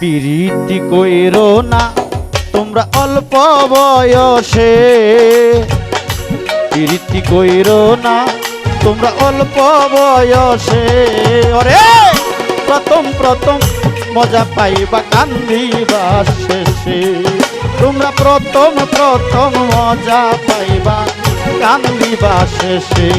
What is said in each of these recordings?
পিরিতি কইরো না, তোমরা অল্প বয়সে। পিরিতি কইরো না, তোমরা অল্প বয়সে। ওরে, প্রথম প্রথম মজা পাইবা কান্দিবা শেষে। তোমরা প্রথম প্রথম মজা পাইবা কান্দিবা শেষে।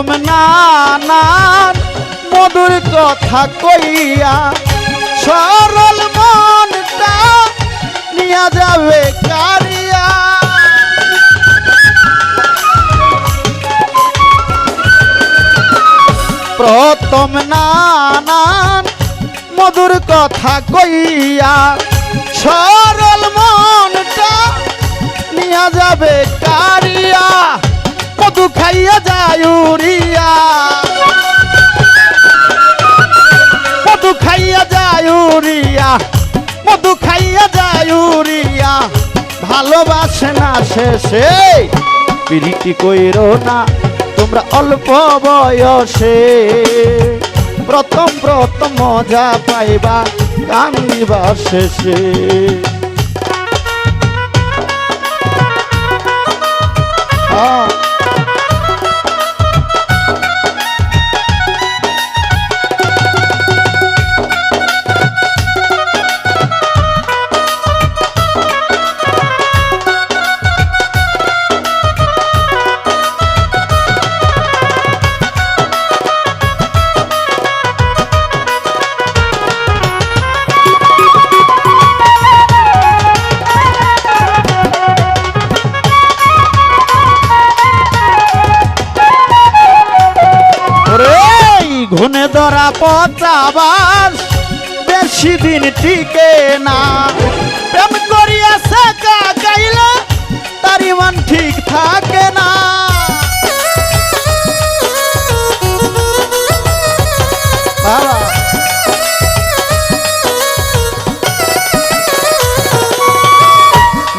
প্রথম নানান মধুর কথা কইয়া, সরল মনটা নিয়া যাবে কারিয়া। প্রথম নানান মধুর কথা কইয়া, সরল মনটা নিয়া যাবে কারিয়া। মধু খাইয়া যায় উড়িয়া। মধু খাইয়া যায় উড়িয়া, মধু খাইয়া যায় উড়িয়া। ভালোবাসে না শেষে, পিরিতি কইরো না, তোমরা অল্প বয়সে। প্রথম প্রথম মজা পাইবা, কান্দিবা শেষে। ধরা পচাবাস বেশি দিন টিকে না। প্রেম করিয়া সাকা গাইলে, তার ইমান ঠিক থাকে না।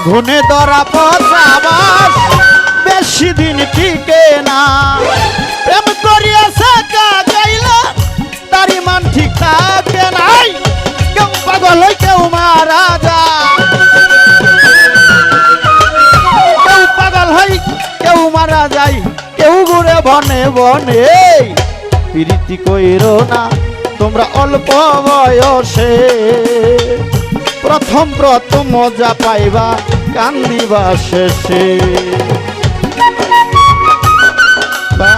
ঘুনে ধরা পচাবাস বেশি দিন টিকে না। যায় কেউ পাগল হই, কেউ মারা যায় কেউ ঘুরে বনে বনে। প্রীতি কইরো না, তোমরা অল্প বয়সে। প্রথম প্রথম মজা পাইবা কান্দিবা শেষে। বা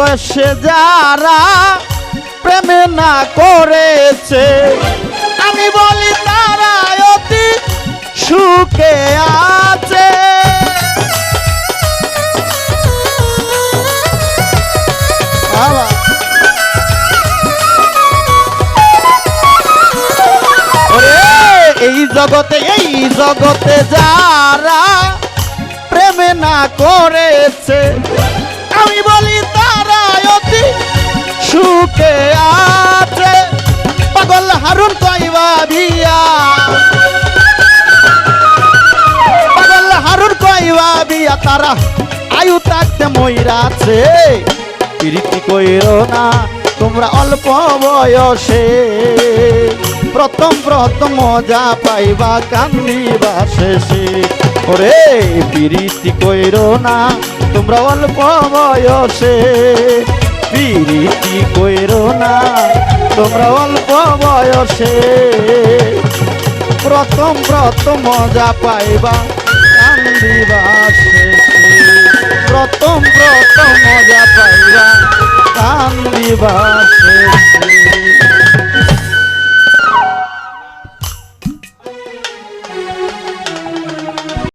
বয়সে যারা প্রেমে না করেছে, আমি বলি তারা অতি সুখে আছে। এই জগতে এই জগতে যারা প্রেমে না করেছে, আমি বলি সুখে আছে। পাগল হারুন কইবা বিয়া। পাগল হারুন কইবা বিয়া, তারা আয়ু থাকতে ময়রাছে প্রীতি কইরো না, তোমরা অল্প বয়সে। প্রথম প্রথম মজা পাইবা, কান্দিবা শেষে। ওরে, পিরিতি কইরো না, তোমরা অল্প বয়সে। পিরিতি কইরো না, তোমরা অল্প বয়সে প্রথম প্রথম মজা পাইবা, কান্দিবা প্রথম প্রথম মজা পাইবা, কান্দিবা শেষে।